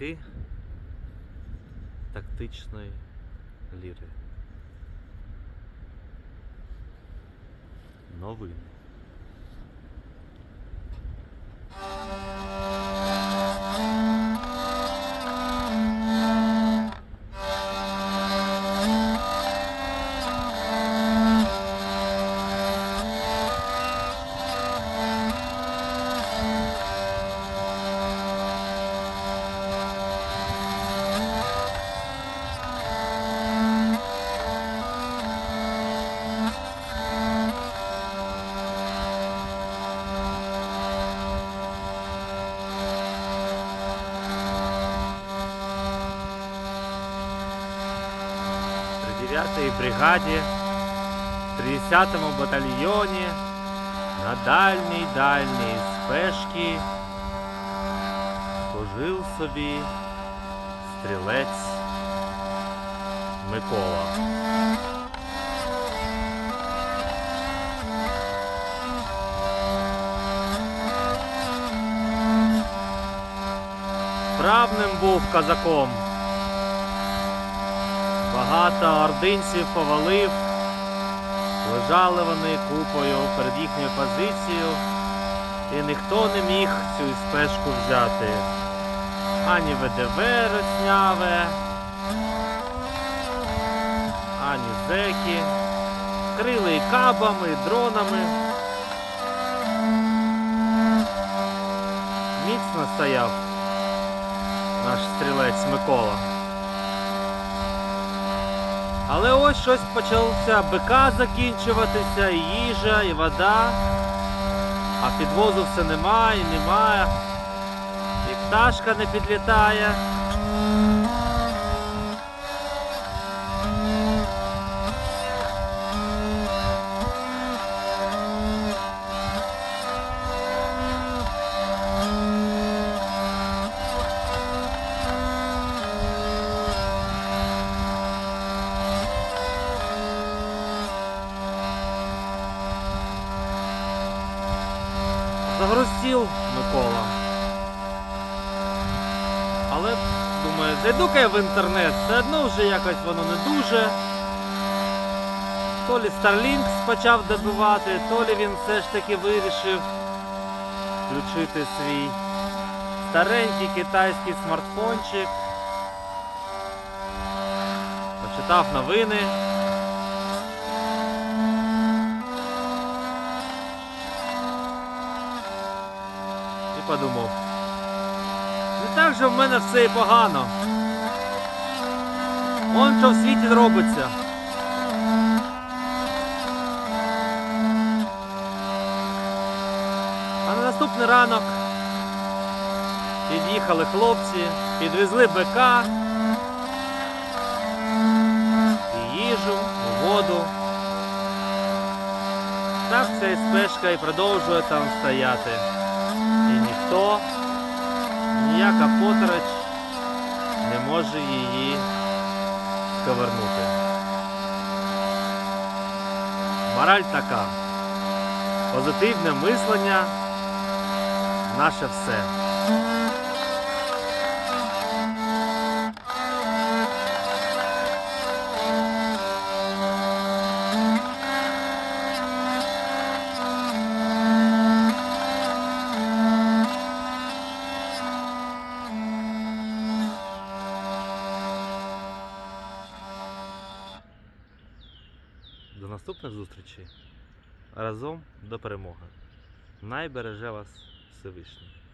Рядки тактичної ліри. Новини. 9-й бригаді, 30-му батальйоні на дальній дальній спешки служив собі стрілець Микола. Правним був казаком. Багато ординців повалив. Лежали вони купою перед їхньою позицією, і ніхто не міг цю спешку взяти. Ані ВДВ росняве, ані зеки. Крили і кабами, і дронами. Міцно стояв наш стрілець Микола. Але ось щось почалося бика закінчуватися, і їжа, і вода. А підвозу все немає, і немає. І пташка не підлітає. Загрустів Микола. Але, думаю, зайду-ка я в інтернет, все одно вже якось воно не дуже. То лі Starlink почав добивати, то лі він все ж таки вирішив включити свій старенький китайський смартфончик. Почитав новини. Подумав. Не так же в мене все і погано. Он що в світі робиться. А на наступний ранок під'їхали хлопці, підвезли БК, і їжу, і воду. Так ця спешка і продовжує там стояти. Ніхто, ніяка потрач не може її повернути. Мораль така. Позитивне мислення наше все. До наступних зустрічей. Разом до перемоги. Найбереже вас Всевишній.